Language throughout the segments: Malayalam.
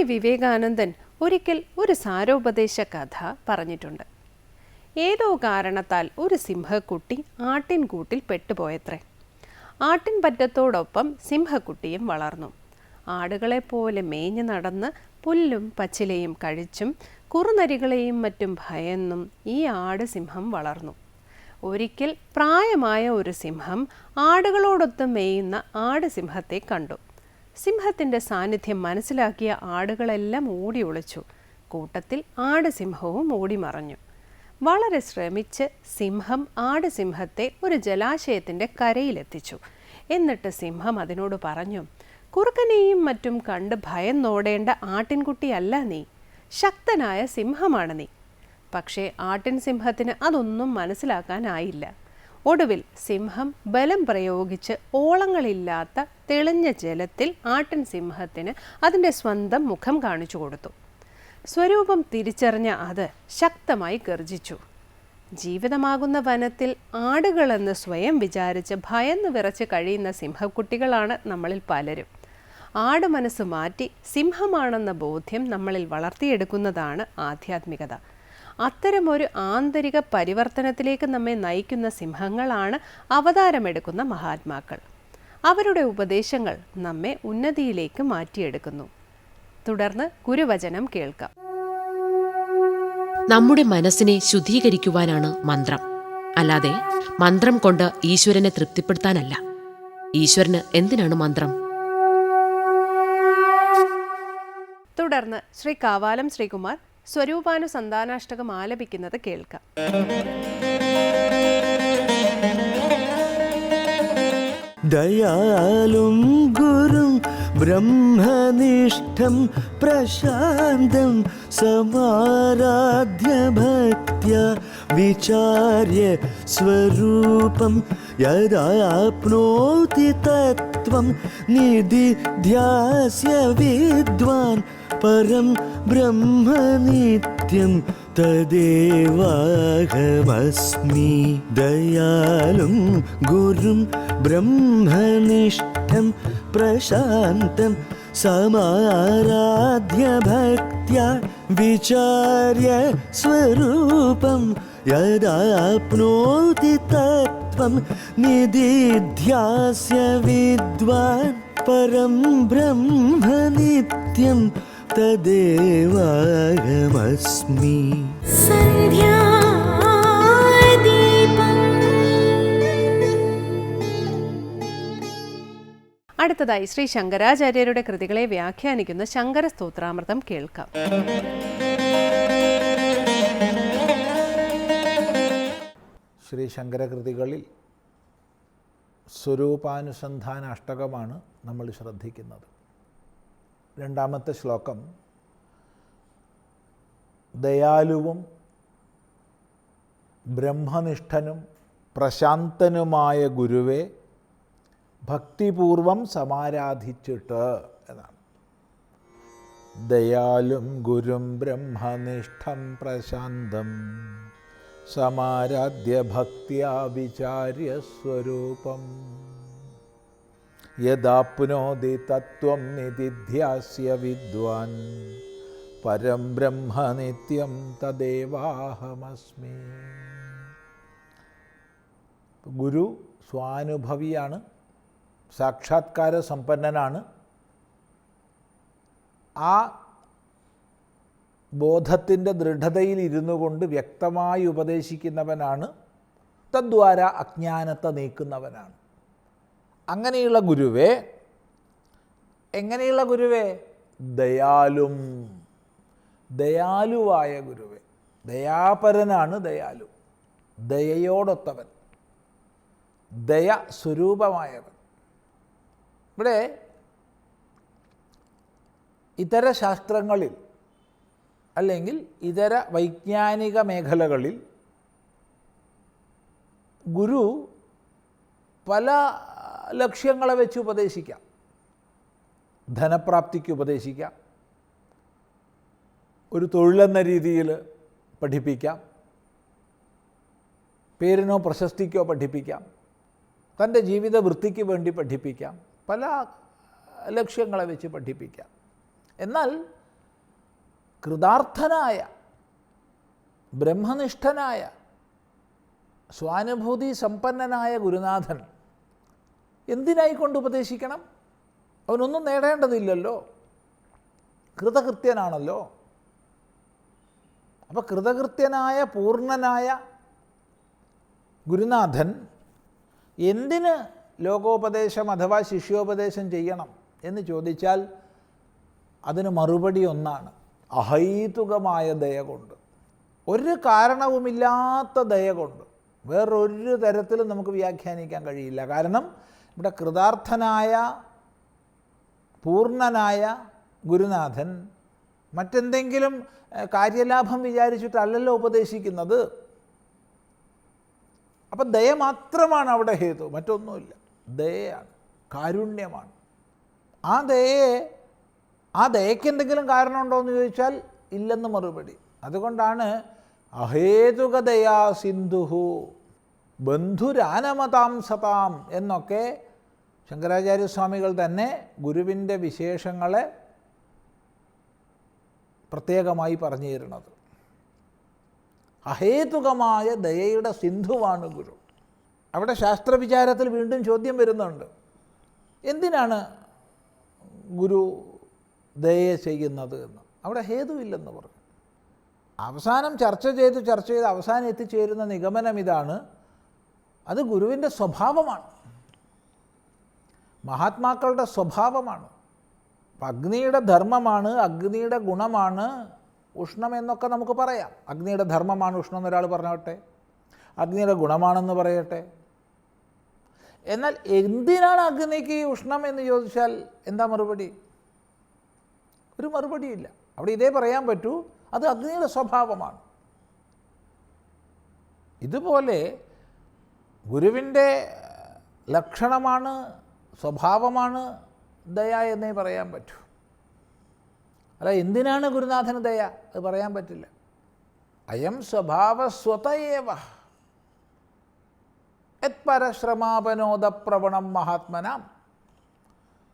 സ്വാമി വിവേകാനന്ദൻ ഒരിക്കൽ ഒരു സാരോപദേശ കഥ പറഞ്ഞിട്ടുണ്ട്. ഏതോ കാരണത്താൽ ഒരു സിംഹക്കുട്ടി ആട്ടിൻകൂട്ടിൽ പെട്ടുപോയത്രേ. ആട്ടിൻപറ്റത്തോടൊപ്പം സിംഹക്കുട്ടിയും വളർന്നു. ആടുകളെപ്പോലെ മേഞ്ഞു നടന്ന് പുല്ലും പച്ചിലയും കഴിച്ചും കുറുനരികളെയും മറ്റും ഭയന്നും ഈ ആട് സിംഹം വളർന്നു. ഒരിക്കൽ പ്രായമായ ഒരു സിംഹം ആടുകളോടൊത്ത് മേയുന്ന ആട് സിംഹത്തെ കണ്ടു. സിംഹത്തിന്റെ സാന്നിധ്യം മനസ്സിലാക്കിയ ആടുകളെല്ലാം ഓടി ഒളിച്ചു. കൂട്ടത്തിൽ ആട് സിംഹവും ഓടി മറഞ്ഞു. വളരെ ശ്രമിച്ച് സിംഹം ആട് സിംഹത്തെ ഒരു ജലാശയത്തിന്റെ കരയിലെത്തിച്ചു. എന്നിട്ട് സിംഹം അതിനോട് പറഞ്ഞു കുറുക്കനെയും മറ്റും കണ്ട് ഭയം നോടേണ്ട ആട്ടിൻകുട്ടിയല്ല നീ. ശക്തനായ സിംഹമാണ് നീ. പക്ഷേ ആട്ടിൻ സിംഹത്തിന് അതൊന്നും മനസ്സിലാക്കാനായില്ല. ഒടുവിൽ സിംഹം ബലം പ്രയോഗിച്ച് ഓളങ്ങളില്ലാത്ത തെളിഞ്ഞ ജലത്തിൽ ആട്ടൻ സിംഹത്തിന് അതിന്റെ സ്വന്തം മുഖം കാണിച്ചു കൊടുത്തു. സ്വരൂപം തിരിച്ചറിഞ്ഞ അത് ശക്തമായി ഗർജിച്ചു. ജീവിതമാകുന്ന വനത്തിൽ ആടുകളെന്ന് സ്വയം വിചാരിച്ച് ഭയന്ന് വിറച്ച് കഴിയുന്ന സിംഹക്കുട്ടികളാണ് നമ്മളിൽ പലരും. ആട് മനസ്സ് മാറ്റി സിംഹമാണെന്ന ബോധ്യം നമ്മളിൽ വളർത്തിയെടുക്കുന്നതാണ് ആധ്യാത്മികത. അത്തരമൊരു ആന്തരിക പരിവർത്തനത്തിലേക്ക് നമ്മെ നയിക്കുന്ന സിംഹങ്ങളാണ് അവതാരമെടുക്കുന്ന മഹാത്മാക്കൾ. അവരുടെ ഉപദേശങ്ങൾ നമ്മെ ഉന്നതിയിലേക്ക് മാറ്റിയെടുക്കുന്നു. തുടർന്ന് ഗുരുവചനം കേൾക്കാം. നമ്മുടെ മനസ്സിനെ ശുദ്ധീകരിക്കുവാനാണ് മന്ത്രം. അല്ലാതെ മന്ത്രം കൊണ്ട് ഈശ്വരനെ തൃപ്തിപ്പെടുത്താനല്ല. ഈശ്വരന് എന്തിനാണ് മന്ത്രം? തുടർന്ന് ശ്രീ കാവാലം ശ്രീകുമാർ സ്വരൂപാനു സന്താനാഷ്ടകം ആലപിക്കുന്നത് കേൾക്കാം. ദയാലും ഗുരും ബ്രഹ്മനിഷ്ഠം പ്രശാന്തം സമാരാധ്യ ഭക്യ വിചാര്യ സ്വരൂപം യദാപ്നോതി തത്വം നിധി ധ്യാസ്യ വിദ്വാൻ परं ब्रह्म नित्यं तदेवाहमस्मि। दयालुं गुरुं ब्रह्मनिष्ठं प्रशान्तं समाराध्य भक्त्या विचार्य स्वरूपं यदाप्नोति तत्त्वं निदिध्यास्य विद्वान् परं ब्रह्म नित्यं तदेवाहमस्मि അടുത്തതായി ശ്രീ ശങ്കരാചാര്യരുടെ കൃതികളെ വ്യാഖ്യാനിക്കുന്ന ശങ്കര സ്തോത്രാമൃതം കേൾക്കാം ശ്രീ ശങ്കരകൃതികളിൽ സ്വരൂപാനുസന്ധാന അഷ്ടകമാണ് നമ്മൾ ശ്രദ്ധിക്കുന്നത് രണ്ടാമത്തെ ശ്ലോകം. ദയാലുവും ബ്രഹ്മനിഷ്ഠനും പ്രശാന്തനുമായ ഗുരുവെ ഭക്തിപൂർവം സമാരാധിച്ചിട്ട് എന്നാണ്. ദയാലും ഗുരും ബ്രഹ്മനിഷ്ഠം പ്രശാന്തം സമാരാധ്യ ഭക്തിയാ വിചാര്യ യദാപ്നോതി തത്വം നിധിധ്യാസ്യ വിദ്വാൻ. പരം ബ്രഹ്മനിത്യം തദേവാഹമസ്മി. ഗുരു സ്വാനുഭവിയാണ് സാക്ഷാത്കാര സമ്പന്നനാണ്. ആ ബോധത്തിന്റെ ദൃഢതയിൽ ഇരുന്നു കൊണ്ട് വ്യക്തമായി ഉപദേശിക്കുന്നവനാണ് തദ്വാര അജ്ഞാനത്തെ നീക്കുന്നവനാണ്. അങ്ങനെയുള്ള ഗുരുവേ എങ്ങനെയുള്ള ഗുരുവേ? ദയാലും. ദയാലുവായ ഗുരുവേ. ദയാപരനാണ് ദയാലു. ദയയോടൊത്തവൻ. ദയ സ്വരൂപമായവൻ. ഇവിടെ ഇതര ശാസ്ത്രങ്ങളിൽ അല്ലെങ്കിൽ ഇതര വൈജ്ഞാനിക മേഖലകളിൽ ഗുരു പല ലക്ഷ്യങ്ങളെ വെച്ച് ഉപദേശിക്കാം. ധനപ്രാപ്തിക്ക് ഉപദേശിക്കാം. ഒരു തൊഴിലെന്ന രീതിയിൽ പഠിപ്പിക്കാം. പേരിനോ പ്രശസ്തിക്കോ പഠിപ്പിക്കാം. തന്റെ ജീവിത വൃത്തിക്ക് വേണ്ടി പഠിപ്പിക്കാം. പല ലക്ഷ്യങ്ങളെ വെച്ച് പഠിപ്പിക്കാം. എന്നാൽ കൃതാർത്ഥനായ ബ്രഹ്മനിഷ്ഠനായ സ്വാനുഭൂതി സമ്പന്നനായ ഗുരുനാഥൻ എന്തിനായിക്കൊണ്ട് ഉപദേശിക്കണം? അവനൊന്നും നേടേണ്ടതില്ലല്ലോ. കൃതകൃത്യനാണല്ലോ. അപ്പോൾ കൃതകൃത്യനായ പൂർണനായ ഗുരുനാഥൻ എന്തിന് ലോകോപദേശം അഥവാ ശിഷ്യോപദേശം ചെയ്യണം എന്ന് ചോദിച്ചാൽ അതിന് മറുപടി ഒന്നാണ്. അഹൈതുകമായ ദയ കൊണ്ട്. ഒരു കാരണവുമില്ലാത്ത ദയ കൊണ്ട്. വേറൊരു തരത്തിലും നമുക്ക് വ്യാഖ്യാനിക്കാൻ കഴിയില്ല. കാരണം ഇവിടെ കൃതാർത്ഥനായ പൂർണനായ ഗുരുനാഥൻ മറ്റെന്തെങ്കിലും കാര്യലാഭം വിചാരിച്ചിട്ടല്ലല്ലോ ഉപദേശിക്കുന്നത്. അപ്പം ദയ മാത്രമാണ് അവിടെ ഹേതു മറ്റൊന്നുമില്ല. ദയയാണ് കാരുണ്യമാണ്. ആ ദയയെ ആ ദയയ്ക്ക് എന്തെങ്കിലും കാരണമുണ്ടോ എന്ന് ചോദിച്ചാൽ ഇല്ലെന്ന് മറുപടി. അതുകൊണ്ടാണ് അഹേതുകദയാ സിന്ധുഹു. ബന്ധുരാനമതാം സതാം എന്നൊക്കെ ശങ്കരാചാര്യസ്വാമികൾ തന്നെ ഗുരുവിന്റെ വിശേഷങ്ങളെ പ്രത്യേകമായി പറഞ്ഞു തരുന്നത് അഹേതുകമായ ദയയുടെ സിന്ധുവാണ് ഗുരു. അവിടെ ശാസ്ത്രവിചാരത്തിൽ വീണ്ടും ചോദ്യം വരുന്നുണ്ട്. എന്തിനാണ് ഗുരു ദയ ചെയ്യുന്നത് എന്ന്? അവിടെ ഹേതുവില്ലെന്ന് പറഞ്ഞു. അവസാനം ചർച്ച ചെയ്ത് ചർച്ച ചെയ്ത് അവസാനം എത്തിച്ചേരുന്ന നിഗമനം ഇതാണ്. അത് ഗുരുവിന്റെ സ്വഭാവമാണ്. മഹാത്മാക്കളുടെ സ്വഭാവമാണ്. അഗ്നിയുടെ ധർമ്മമാണ് അഗ്നിയുടെ ഗുണമാണ് ഉഷ്ണം എന്നൊക്കെ നമുക്ക് പറയാം. അഗ്നിയുടെ ധർമ്മമാണ് ഉഷ്ണം എന്നൊരാൾ പറഞ്ഞോട്ടെ? അഗ്നിയുടെ ഗുണമാണെന്ന് പറയട്ടെ? എന്നാൽ എന്തിനാണ് അഗ്നിക്ക് ഉഷ്ണം എന്ന് ചോദിച്ചാൽ എന്താ മറുപടി? ഒരു മറുപടിയില്ല. അവിടെ ഇതേ പറയാൻ പറ്റൂ അത് അഗ്നിയുടെ സ്വഭാവമാണ്. ഇതുപോലെ ഗുരുവിന്റെ ലക്ഷണമാണ് സ്വഭാവമാണ് ദയ എന്നേ പറയാൻ പറ്റൂ. അല്ല എന്തിനാണ് ഗുരുനാഥന് ദയ? അത് പറയാൻ പറ്റില്ല. അയം സ്വഭാവ സ്വഭാവസ്വതയേവ യത്പരശ്രമാപനോദപ്രവണം മഹാത്മനാം.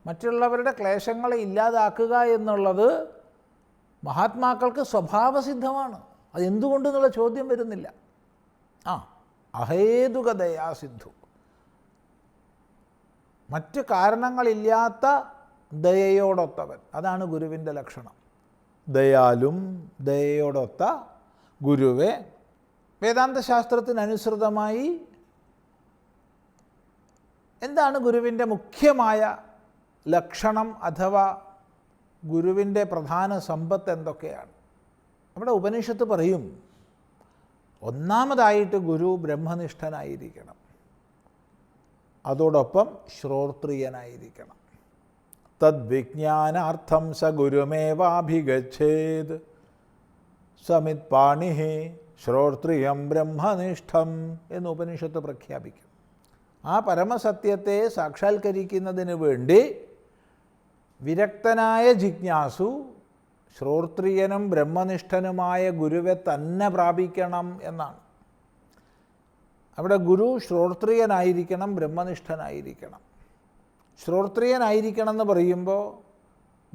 മറ്റുള്ളവരുടെ ക്ലേശങ്ങളെ ഇല്ലാതാക്കുക എന്നുള്ളത് മഹാത്മാക്കൾക്ക് സ്വഭാവസിദ്ധമാണ്. അതെന്തുകൊണ്ടെന്നുള്ള ചോദ്യം വരുന്നില്ല. ആ അഹേതുകതയാ ദയാസിദ്ധു മറ്റ് കാരണങ്ങളില്ലാത്ത ദയയോടൊത്തവൻ. അതാണ് ഗുരുവിന്റെ ലക്ഷണം. ദയാലും ദയയോടൊത്ത ഗുരുവെ വേദാന്ത ശാസ്ത്രത്തിനനുസൃതമായി എന്താണ് ഗുരുവിന്റെ മുഖ്യമായ ലക്ഷണം അഥവാ ഗുരുവിന്റെ പ്രധാന സമ്പത്ത് എന്തൊക്കെയാണ്? നമ്മുടെ ഉപനിഷത്ത് പറയും ഒന്നാമതായിട്ട് ഗുരു ബ്രഹ്മനിഷ്ഠനായിരിക്കണം. അതോടൊപ്പം ശ്രോത്രിയനായിരിക്കണം. തദ്വിജ്ഞാനാർത്ഥം സ ഗുരുമേവാഭിഗച്ഛേത്. സമിത് പാണി ശ്രോത്രിയം ബ്രഹ്മനിഷ്ഠം എന്ന് ഉപനിഷത്ത് പ്രഖ്യാപിക്കും. ആ പരമസത്യത്തെ സാക്ഷാത്കരിക്കുന്നതിന് വേണ്ടി വിരക്തനായ ജിജ്ഞാസു ശ്രോത്രിയനും ബ്രഹ്മനിഷ്ഠനുമായ ഗുരുവെ തന്നെ പ്രാപിക്കണം എന്നാണ്. അവിടെ ഗുരു ശ്രോത്രിയനായിരിക്കണം ബ്രഹ്മനിഷ്ഠനായിരിക്കണം. ശ്രോത്രിയനായിരിക്കണം എന്ന് പറയുമ്പോൾ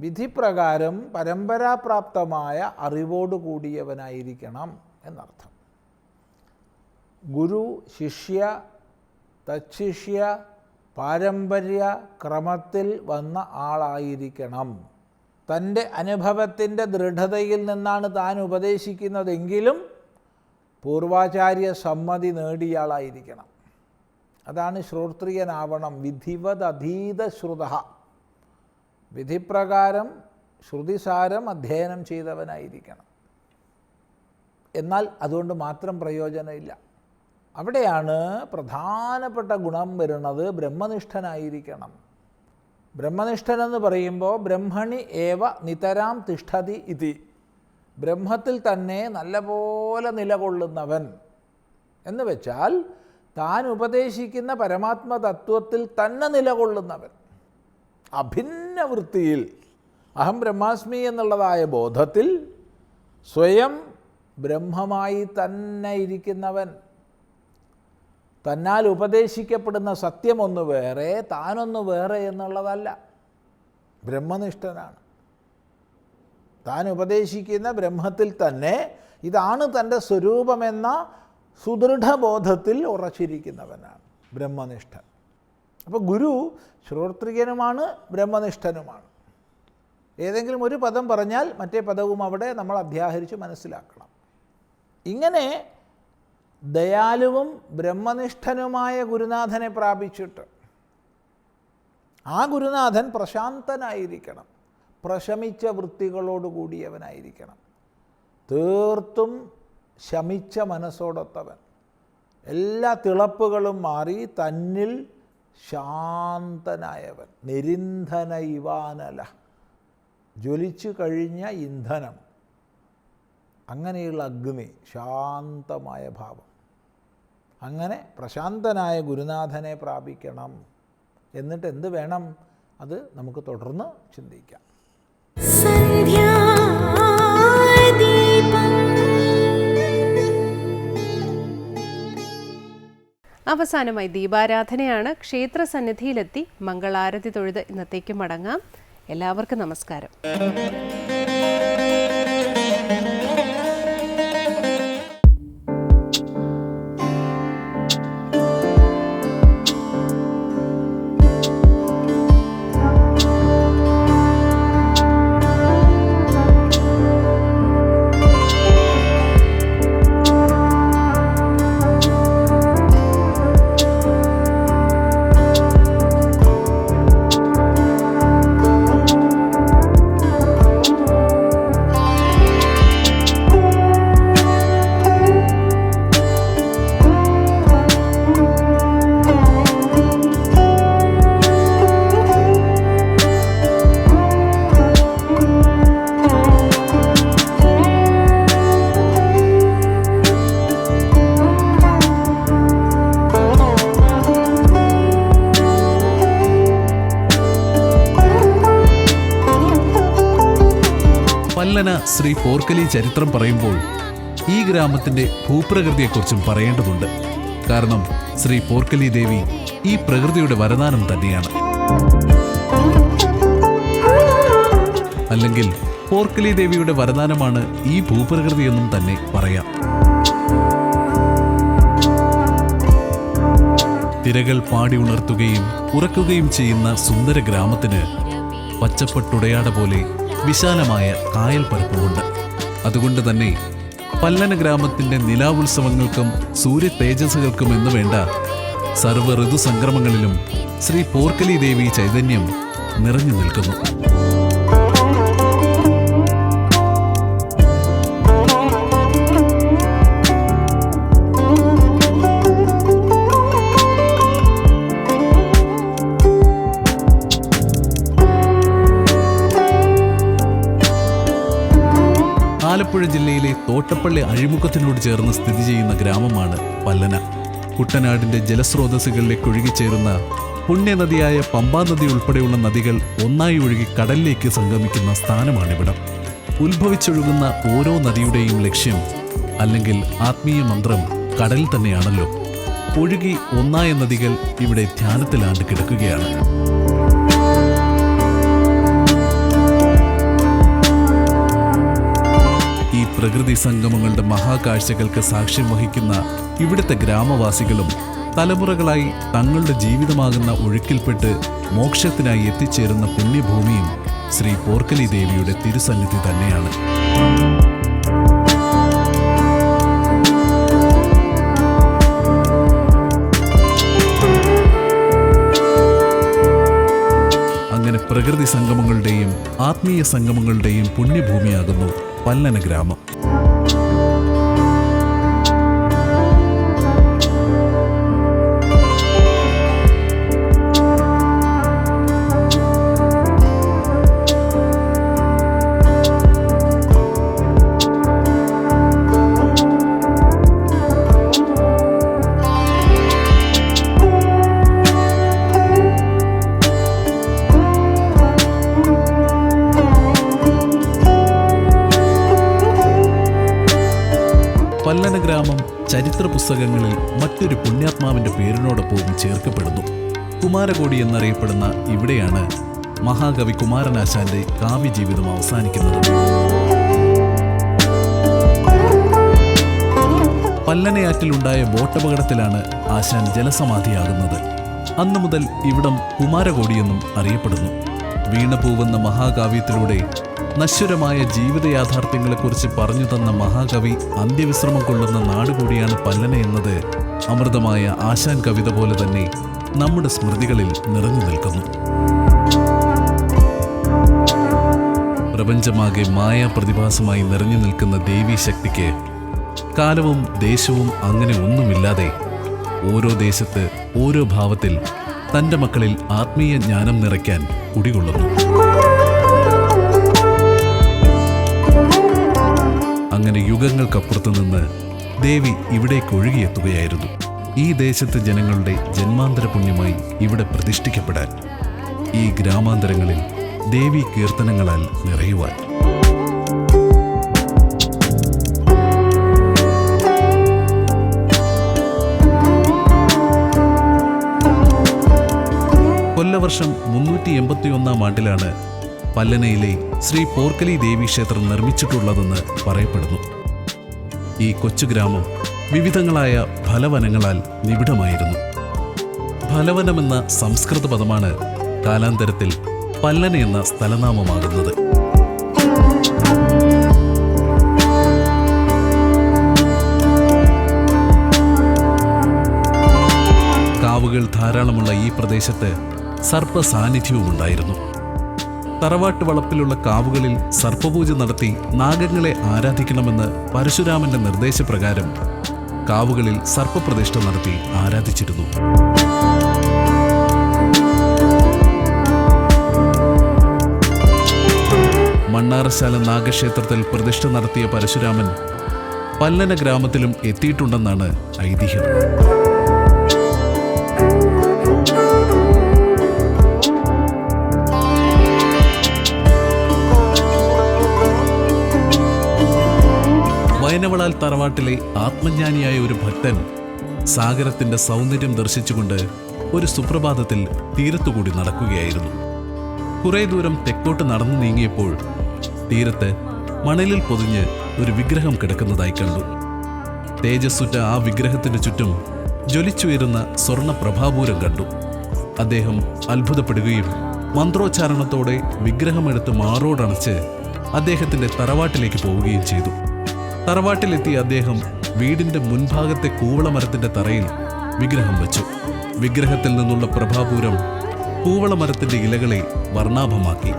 വിധിപ്രകാരം പരമ്പരാപ്രാപ്തമായ അറിവോട് കൂടിയവനായിരിക്കണം എന്നർത്ഥം. ഗുരു ശിഷ്യ തച്ഛിഷ്യ പാരമ്പര്യ ക്രമത്തിൽ വന്ന ആളായിരിക്കണം. തന്റെ അനുഭവത്തിന്റെ ദൃഢതയിൽ നിന്നാണ് താൻ ഉപദേശിക്കുന്നതെങ്കിലും പൂർവാചാര്യ സമ്മതി നേടിയയാളായിരിക്കണം അതാണ് ശ്രോത്രിയനാവണം. വിധിവത് അധീത ശ്രുത. വിധിപ്രകാരം ശ്രുതിസാരം അധ്യയനം ചെയ്തവനായിരിക്കണം. എന്നാൽ അതുകൊണ്ട് മാത്രം പ്രയോജനമില്ല. അവിടെയാണ് പ്രധാനപ്പെട്ട ഗുണം വരുന്നത് ബ്രഹ്മനിഷ്ഠനായിരിക്കണം. ബ്രഹ്മനിഷ്ഠൻ എന്ന് പറയുമ്പോൾ ബ്രഹ്മണി ഏവ നിതരാം തിഷ്ഠതി ഇതി. ബ്രഹ്മത്തിൽ തന്നെ നല്ലപോലെ നിലകൊള്ളുന്നവൻ എന്ന് വെച്ചാൽ താൻ ഉപദേശിക്കുന്ന പരമാത്മതത്വത്തിൽ തന്നെ നിലകൊള്ളുന്നവൻ. അഭിന്ന വൃത്തിയിൽ അഹം ബ്രഹ്മാസ്മി എന്നുള്ളതായ ബോധത്തിൽ സ്വയം ബ്രഹ്മമായി തന്നെ ഇരിക്കുന്നവൻ. തന്നാൽ ഉപദേശിക്കപ്പെടുന്ന സത്യമൊന്ന് വേറെ താനൊന്ന് വേറെ എന്നുള്ളതല്ല. ബ്രഹ്മനിഷ്ഠനാണ്. താൻ ഉപദേശിക്കുന്ന ബ്രഹ്മത്തിൽ തന്നെ ഇതാണ് തന്റെ സ്വരൂപമെന്ന സുദൃഢബോധത്തിൽ ഉറച്ചിരിക്കുന്നവനാണ് ബ്രഹ്മനിഷ്ഠൻ. അപ്പോൾ ഗുരു ശ്രോത്രികനുമാണ് ബ്രഹ്മനിഷ്ഠനുമാണ്. ഏതെങ്കിലും ഒരു പദം പറഞ്ഞാൽ മറ്റേ പദവും അവിടെ നമ്മൾ അധ്യാഹരിച്ച് മനസ്സിലാക്കണം. ഇങ്ങനെ ദയാലുവും ബ്രഹ്മനിഷ്ഠനുമായ ഗുരുനാഥനെ പ്രാപിച്ചിട്ട് ആ ഗുരുനാഥൻ പ്രശാന്തനായിരിക്കണം. പ്രശമിച്ച വൃത്തികളോട് കൂടിയവനായിരിക്കണം. തീർത്തും ശമിച്ച മനസ്സോടൊത്തവൻ. എല്ലാ തിളപ്പുകളും മാറി തന്നിൽ ശാന്തനായവൻ. നിരിന്ധന ഇവാനല. ജ്വലിച്ചു കഴിഞ്ഞ ഇന്ധനം. അങ്ങനെയുള്ള അഗ്നി ശാന്തമായ ഭാവം. അങ്ങനെ പ്രശാന്തനായ ഗുരുനാഥനെ പ്രാപിക്കണം. എന്നിട്ട് എന്ത് വേണം? അത് നമുക്ക് തുടർന്ന് ചിന്തിക്കാം. അവസാനമായി ദീപാരാധനയാണ് ക്ഷേത്ര സന്നിധിയിലെത്തി മംഗളാരതി തൊഴുത് ഇന്നത്തേക്ക് മടങ്ങാം. എല്ലാവർക്കും നമസ്കാരം. പല്ലന ശ്രീ പോർക്കലി ചരിത്രം പറയുമ്പോൾ ഈ ഗ്രാമത്തിന്റെ ഭൂപ്രകൃതിയെക്കുറിച്ചും പറയേണ്ടതുണ്ട്. കാരണം ശ്രീ പോർക്കലി ദേവി ഈ പ്രകൃതിയുടെ വരദാനം തന്നെയാണ്. അല്ലെങ്കിൽ പോർക്കലി ദേവിയുടെ വരദാനമാണ് ഈ ഭൂപ്രകൃതിയെന്നും തന്നെ പറയാം. തിരകൾ പാടി ഉണർത്തുകയും ഉറക്കുകയും ചെയ്യുന്ന സുന്ദര ഗ്രാമത്തിന് പച്ചപ്പട്ടുടയാട പോലെ വിശാലമായ കായൽ പരപ്പുമുണ്ട്. അതുകൊണ്ട് തന്നെ പല്ലന ഗ്രാമത്തിന്റെ നിലാവുത്സവങ്ങൾക്കും സൂര്യ തേജസ്സുകൾക്കും എന്ന് വേണ്ട സർവ ഋതുസംക്രമങ്ങളിലും ശ്രീ പോർക്കലി ദേവി ചൈതന്യം നിറഞ്ഞു നിൽക്കുന്നു. ആലപ്പുഴ ജില്ലയിലെ തോട്ടപ്പള്ളി അഴിമുഖത്തിനോട് ചേർന്ന് സ്ഥിതി ചെയ്യുന്ന ഗ്രാമമാണ് പല്ലന. കുട്ടനാടിന്റെ ജലസ്രോതസ്സുകളിലേക്ക് ഒഴുകിച്ചേരുന്ന പുണ്യനദിയായ പമ്പാ നദി ഉൾപ്പെടെയുള്ള നദികൾ ഒന്നായി ഒഴുകി കടലിലേക്ക് സംഗമിക്കുന്ന സ്ഥാനമാണിവിടം. ഉത്ഭവിച്ചൊഴുകുന്ന ഓരോ നദിയുടെയും ലക്ഷ്യം അല്ലെങ്കിൽ ആത്മീയ മന്ത്രം കടൽ തന്നെയാണല്ലോ. ഒഴുകി ഒന്നായ നദികൾ ഇവിടെ ധ്യാനത്തിലാണ്ട് കിടക്കുകയാണ്. പ്രകൃതി സംഗമങ്ങളുടെ മഹാകാഴ്ചകൾക്ക് സാക്ഷ്യം വഹിക്കുന്ന ഇവിടുത്തെ ഗ്രാമവാസികളും തലമുറകളായി തങ്ങളുടെ ജീവിതമാകുന്ന ഒഴുക്കിൽപ്പെട്ട് മോക്ഷത്തിനായി എത്തിച്ചേരുന്ന പുണ്യഭൂമിയും ശ്രീ പോർക്കലി ദേവിയുടെ തിരുസന്നിധി തന്നെയാണ്. അങ്ങനെ പ്രകൃതി സംഗമങ്ങളുടെയും ആത്മീയ സംഗമങ്ങളുടെയും പുണ്യഭൂമിയാകുന്നു പല്ലന ഗ്രാമം. ചരിത്ര പുസ്തകങ്ങളിൽ മറ്റൊരു പുണ്യാത്മാവിന്റെ പേരിനോടൊപ്പവും ചേർക്കപ്പെടുന്നു. കുമാരകോടി എന്നറിയപ്പെടുന്ന ഇവിടെയാണ് മഹാകവി കുമാരനാശാന്റെ കാവ്യജീവിതം അവസാനിക്കുന്നത്. പല്ലനയാറ്റിലുണ്ടായ ബോട്ടപകടത്തിലാണ് ആശാൻ ജലസമാധിയാകുന്നത്. അന്നു മുതൽ ഇവിടം കുമാരകോടിയെന്നും അറിയപ്പെടുന്നു. വീണപൂവെന്ന മഹാകാവ്യത്തിലൂടെ നശ്വരമായ ജീവിത യാഥാർത്ഥ്യങ്ങളെക്കുറിച്ച് പറഞ്ഞു തന്ന മഹാകവി അന്ത്യവിശ്രമം കൊള്ളുന്ന നാടുകൂടിയാണ് പല്ലന എന്നത് അമൃതമായ ആശാൻ കവിത പോലെ തന്നെ നമ്മുടെ സ്മൃതികളിൽ നിറഞ്ഞു നിൽക്കുന്നു. പ്രപഞ്ചമാകെ മായാ പ്രതിഭാസമായി നിറഞ്ഞു നിൽക്കുന്ന ദേവീ ശക്തിക്ക് കാലവും ദേശവും അങ്ങനെ ഒന്നുമില്ലാതെ ഓരോ ദേശത്ത് ഓരോ ഭാവത്തിൽ തന്റെ മക്കളിൽ ആത്മീയ ജ്ഞാനം നിറയ്ക്കാൻ കുടികൊള്ളുന്നു. അങ്ങനെ യുഗങ്ങൾക്കപ്പുറത്തു നിന്ന് ദേവി ഇവിടേക്ക് ഒഴുകിയെത്തുകയായിരുന്നു. ഈ ദേശത്തെ ജനങ്ങളുടെ ജന്മാന്തര പുണ്യമായി ഇവിടെ പ്രതിഷ്ഠിക്കപ്പെടാൻ ഈ ഗ്രാമാന്തരങ്ങളിൽ ദേവി കീർത്തനങ്ങളാൽ നിറയുവാൻ. കൊല്ലവർഷം മുന്നൂറ്റി എൺപത്തിയൊന്നാം ആണ്ടിലാണ് പല്ലനയിലെ ശ്രീ പോർക്കലി ദേവി ക്ഷേത്രം നിർമ്മിച്ചിട്ടുള്ളതെന്ന് പറയപ്പെടുന്നു. ഈ കൊച്ചു ഗ്രാമം വിവിധങ്ങളായ ഫലവനങ്ങളാൽ നിബിഡമായിരുന്നു. ഫലവനമെന്ന സംസ്കൃത പദമാണ് കാലാന്തരത്തിൽ പല്ലന എന്ന സ്ഥലനാമമാകുന്നത്. കാവുകൾ ധാരാളമുള്ള ഈ പ്രദേശത്ത് സർപ്പ സാന്നിധ്യവും ഉണ്ടായിരുന്നു തറവാട്ട് വളപ്പിലുള്ള കാവുകളിൽ സർപ്പപൂജ നടത്തി നാഗങ്ങളെ ആരാധിക്കണമെന്ന് പരശുരാമന്റെ നിർദ്ദേശപ്രകാരം കാവുകളിൽ സർപ്പപ്രതിഷ്ഠ നടത്തി ആരാധിച്ചിരുന്നു. മണ്ണാറശാല നാഗക്ഷേത്രത്തിൽ പ്രതിഷ്ഠ നടത്തിയ പരശുരാമൻ പല്ലന ഗ്രാമത്തിലും എത്തിയിട്ടുണ്ടെന്നാണ് ഐതിഹ്യം. വയനവളാൽ തറവാട്ടിലെ ആത്മജ്ഞാനിയായ ഒരു ഭക്തൻ സാഗരത്തിന്റെ സൗന്ദര്യം ദർശിച്ചുകൊണ്ട് ഒരു സുപ്രഭാതത്തിൽ തീരത്തുകൂടി നടക്കുകയായിരുന്നു. കുറെ ദൂരം തെക്കോട്ട് നടന്നു നീങ്ങിയപ്പോൾ തീരത്ത് മണലിൽ പൊതിഞ്ഞ് ഒരു വിഗ്രഹം കിടക്കുന്നതായി കണ്ടു. തേജസ്സുറ്റ ആ വിഗ്രഹത്തിന് ചുറ്റും ജ്വലിച്ചുയരുന്ന സ്വർണ പ്രഭാപൂരം കണ്ടു. അദ്ദേഹം അത്ഭുതപ്പെടുകയും മന്ത്രോച്ചാരണത്തോടെ വിഗ്രഹമെടുത്ത് മാറോടണച്ച് അദ്ദേഹത്തിന്റെ തറവാട്ടിലേക്ക് പോവുകയും ചെയ്തു. തറവാട്ടിലെത്തിയ അദ്ദേഹം വീടിന്റെ മുൻഭാഗത്തെ കൂവളമരത്തിന്റെ തറയിൽ വിഗ്രഹം വെച്ചു. വിഗ്രഹത്തിൽ നിന്നുള്ള പ്രഭാപൂരം കൂവളമരത്തിന്റെ ഇലകളെ വർണാഭമാക്കി.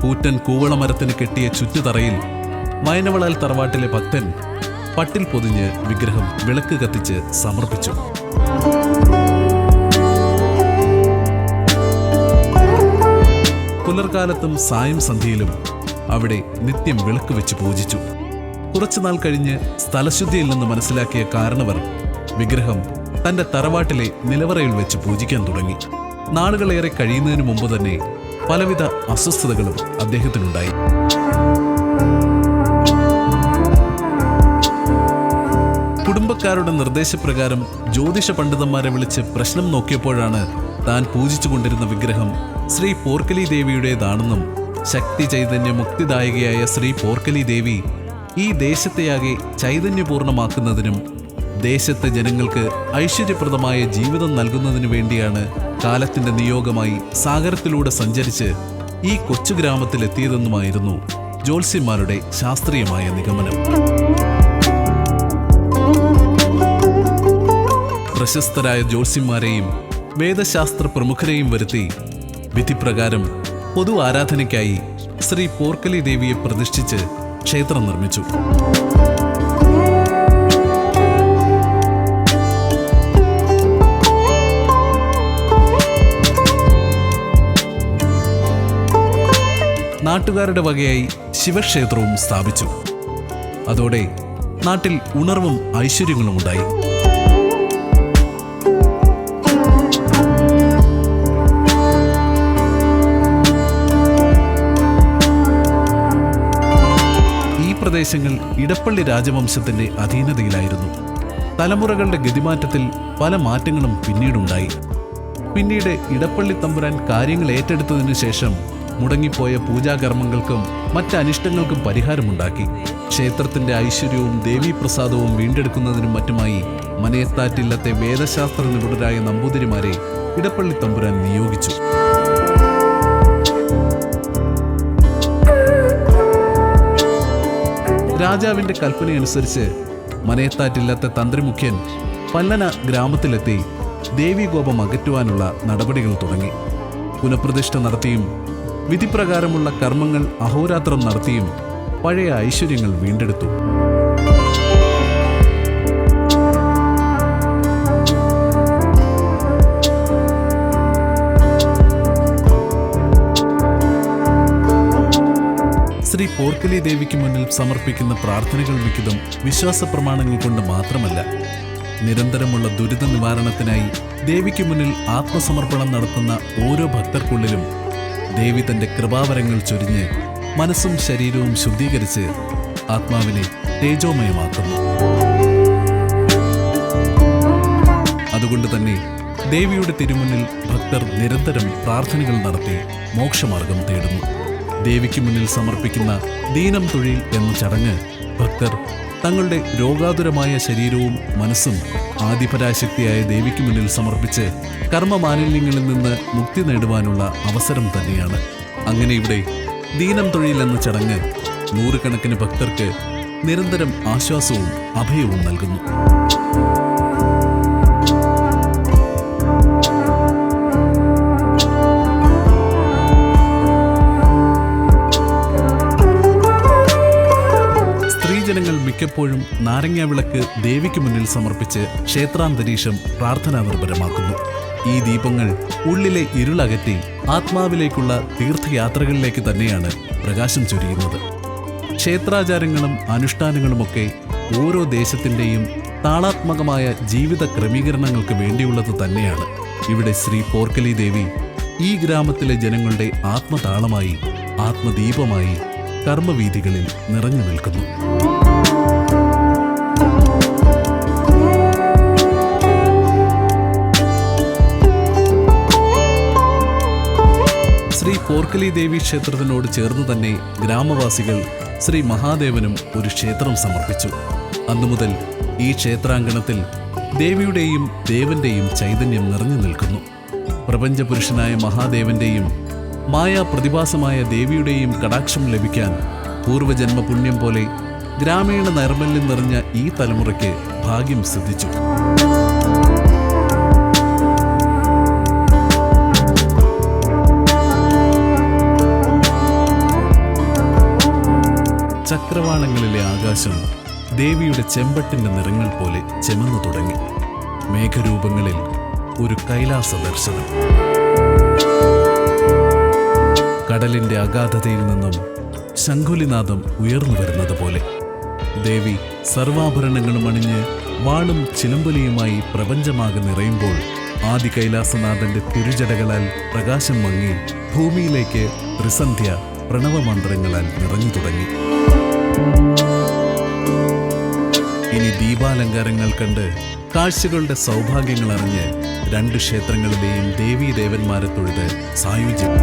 കൂറ്റൻ കൂവളമരത്തിന് കെട്ടിയ ചുറ്റുതറയിൽ വയനവളാൽ തറവാട്ടിലെ ഭക്തൻ പട്ടിൽ പൊതിഞ്ഞ് വിഗ്രഹം വിളക്ക് കത്തിച്ച് സമർപ്പിച്ചു. പുലർക്കാലത്തും സായം സന്ധ്യയിലും അവിടെ നിത്യം വിളക്ക് വെച്ച് പൂജിച്ചു. കുറച്ചുനാൾ കഴിഞ്ഞ് സ്ഥലശുദ്ധിയിൽ നിന്ന് മനസ്സിലാക്കിയ കാരണവർ വിഗ്രഹം തന്റെ തറവാട്ടിലെ നിലവറയിൽ വെച്ച് പൂജിക്കാൻ തുടങ്ങി. നാളുകളേറെ കഴിയുന്നതിന് മുമ്പ് തന്നെ പലവിധ അസ്വസ്ഥതകളും അദ്ദേഹത്തിനുണ്ടായി. കുടുംബക്കാരുടെ നിർദ്ദേശപ്രകാരം ജ്യോതിഷ പണ്ഡിതന്മാരെ വിളിച്ച് പ്രശ്നം നോക്കിയപ്പോഴാണ് താൻ പൂജിച്ചുകൊണ്ടിരുന്ന വിഗ്രഹം ശ്രീ പോർക്കലി ദേവിയുടേതാണെന്നും ശക്തി ചൈതന്യ മുക്തിദായകയായ ശ്രീ പോർക്കലി ദേവി ഈ ദേശത്തെയാകെ ചൈതന്യപൂർണമാക്കുന്നതിനും ദേശത്തെ ജനങ്ങൾക്ക് ഐശ്വര്യപ്രദമായ ജീവിതം നൽകുന്നതിനു വേണ്ടിയാണ് കാലത്തിന്റെ നിയോഗമായി സാഗരത്തിലൂടെ സഞ്ചരിച്ച് ഈ കൊച്ചു ഗ്രാമത്തിലെത്തിയതെന്നുമായിരുന്നു ജ്യോത്സ്യന്മാരുടെ ശാസ്ത്രീയമായ നിഗമനം. പ്രശസ്തരായ ജ്യോത്സ്യന്മാരെയും വേദശാസ്ത്ര പ്രമുഖരെയും വരുത്തി വിധിപ്രകാരം പൊതു ആരാധനയ്ക്കായി ശ്രീ പോർക്കലി ദേവിയെ പ്രതിഷ്ഠിച്ച് ക്ഷേത്രം നിർമ്മിച്ചു. നാട്ടുകാരുടെ വകയായി ശിവക്ഷേത്രവും സ്ഥാപിച്ചു. അതോടെ നാട്ടിൽ ഉണർവും ഐശ്വര്യങ്ങളും ഉണ്ടായി. പ്രദേശങ്ങൾ ഇടപ്പള്ളി രാജവംശത്തിന്റെ അധീനതയിലായിരുന്നു. തലമുറകളുടെ ഗതിമാറ്റത്തിൽ പല മാറ്റങ്ങളും പിന്നീടുണ്ടായി. പിന്നീട് ഇടപ്പള്ളി തമ്പുരാൻ കാര്യങ്ങൾ ഏറ്റെടുത്തതിനു ശേഷം മുടങ്ങിപ്പോയ പൂജാകർമ്മങ്ങൾക്കും മറ്റ് അനിഷ്ടങ്ങൾക്കും പരിഹാരമുണ്ടാക്കി. ക്ഷേത്രത്തിന്റെ ഐശ്വര്യവും ദേവീപ്രസാദവും വീണ്ടെടുക്കുന്നതിനും മറ്റുമായി മനയത്താറ്റില്ലത്തെ വേദശാസ്ത്ര നിപുണരായ നമ്പൂതിരിമാരെ ഇടപ്പള്ളി തമ്പുരാൻ നിയോഗിച്ചു. രാജാവിന്റെ കൽപ്പനയനുസരിച്ച് മനയത്താറ്റില്ലാത്ത തന്ത്രിമുഖ്യൻ പല്ലന ഗ്രാമത്തിലെത്തി ദേവീകോപം അകറ്റുവാനുള്ള നടപടികൾ തുടങ്ങി. പുനഃപ്രതിഷ്ഠ നടത്തിയും വിധിപ്രകാരമുള്ള കർമ്മങ്ങൾ അഹോരാത്രം നടത്തിയും പഴയ ഐശ്വര്യങ്ങൾ വീണ്ടെടുത്തു. ശ്രീ പോർക്കലി ദേവിക്ക് മുന്നിൽ സമർപ്പിക്കുന്ന പ്രാർത്ഥനകൾ മിക്കതും വിശ്വാസ പ്രമാണങ്ങൾ കൊണ്ട് മാത്രമല്ല. നിരന്തരമുള്ള ദുരിത നിവാരണത്തിനായി ദേവിക്ക് മുന്നിൽ ആത്മസമർപ്പണം നടത്തുന്ന ഓരോ ഭക്തർക്കുള്ളിലും ദേവി തന്റെ കൃപാവരങ്ങൾ ചൊരിഞ്ഞ് മനസ്സും ശരീരവും ശുദ്ധീകരിച്ച് ആത്മാവിനെ തേജോമയമാക്കുന്നു. അതുകൊണ്ട് തന്നെ ദേവിയുടെ തിരുമുന്നിൽ ഭക്തർ നിരന്തരം പ്രാർത്ഥനകൾ നടത്തി മോക്ഷമാർഗം തേടുന്നു. ദേവിക്ക് മുന്നിൽ സമർപ്പിക്കുന്ന ദീനം തൊഴിൽ എന്ന ചടങ്ങ് ഭക്തർ തങ്ങളുടെ രോഗാതുരമായ ശരീരവും മനസ്സും ആദിപരാശക്തിയായ ദേവിക്ക് മുന്നിൽ സമർപ്പിച്ച് കർമ്മമാലിന്യങ്ങളിൽ നിന്ന് മുക്തി നേടുവാനുള്ള അവസരം തന്നെയാണ്. അങ്ങനെ ഇവിടെ ദീനം തൊഴിൽ എന്ന ചടങ്ങ് നൂറുകണക്കിന് ഭക്തർക്ക് നിരന്തരം ആശ്വാസവും അഭയവും നൽകുന്നു. മിക്കപ്പോഴും നാരങ്ങ വിളക്ക് ദേവിക്ക് മുന്നിൽ സമർപ്പിച്ച് ക്ഷേത്രാന്തരീക്ഷം പ്രാർത്ഥനാ നിർഭരമാക്കുന്നു ഈ ദീപങ്ങൾ ഉള്ളിലെ ഇരുളകറ്റി ആത്മാവിലേക്കുള്ള തീർത്ഥയാത്രകളിലേക്ക് തന്നെയാണ് പ്രകാശം ചൊരിയുന്നത്. ക്ഷേത്രാചാരങ്ങളും അനുഷ്ഠാനങ്ങളുമൊക്കെ ഓരോ ദേശത്തിന്റെയും താളാത്മകമായ ജീവിത ക്രമീകരണങ്ങൾക്ക് വേണ്ടിയുള്ളത് തന്നെയാണ്. ഇവിടെ ശ്രീ പോർക്കലി ദേവി ഈ ഗ്രാമത്തിലെ ജനങ്ങളുടെ ആത്മതാളമായി ആത്മദീപമായി കർമ്മവീഥികളിൽ നിറഞ്ഞു നിൽക്കുന്നു. ശ്രീ പോർക്കലി ദേവി ക്ഷേത്രത്തിനോട് ചേർന്ന് തന്നെ ഗ്രാമവാസികൾ ശ്രീ മഹാദേവനും ഒരു ക്ഷേത്രം സമർപ്പിച്ചു. അന്നുമുതൽ ഈ ക്ഷേത്രാങ്കണത്തിൽ ദേവിയുടെയും ദേവന്റെയും ചൈതന്യം നിറഞ്ഞു നിൽക്കുന്നു. പ്രപഞ്ചപുരുഷനായ മഹാദേവന്റെയും മായാ പ്രതിഭാസമായ ദേവിയുടെയും കടാക്ഷം ലഭിക്കാൻ പൂർവജന്മ പുണ്യം പോലെ ഗ്രാമീണ നൈർമല്യം നിറഞ്ഞ ഈ തലമുറയ്ക്ക് ഭാഗ്യം സിദ്ധിച്ചു. ചക്രവാളങ്ങളിലെ ആകാശം ദേവിയുടെ ചെമ്പട്ടിന്റെ നിറങ്ങൾ പോലെ ചെമന്നു തുടങ്ങി. മേഘരൂപങ്ങളിൽ ഒരു കൈലാസ ദർശനം. കടലിന്റെ അഗാധതയിൽ നിന്നും ശംഖുലിനാഥം ഉയർന്നു വരുന്നത് പോലെ. ദേവി സർവാഭരണങ്ങളും അണിഞ്ഞ് വാളും ചിലമ്പൊലിയുമായി പ്രപഞ്ചമാകെ നിറയുമ്പോൾ ആദി കൈലാസനാഥന്റെ തിരുജടകളാൽ പ്രകാശം മങ്ങി ഭൂമിയിലേക്ക് ത്രിസന്ധ്യ പ്രണവമന്ത്രങ്ങളാൽ നിറഞ്ഞു തുടങ്ങി. ഇനി ദീപാലങ്കാരങ്ങൾ കണ്ട് കാഴ്ചകളുടെ സൗഭാഗ്യങ്ങൾ അറിഞ്ഞ് രണ്ട് ക്ഷേത്രങ്ങളിലെയും ദേവീദേവന്മാരെ തൊഴുത് സായുജ്യം.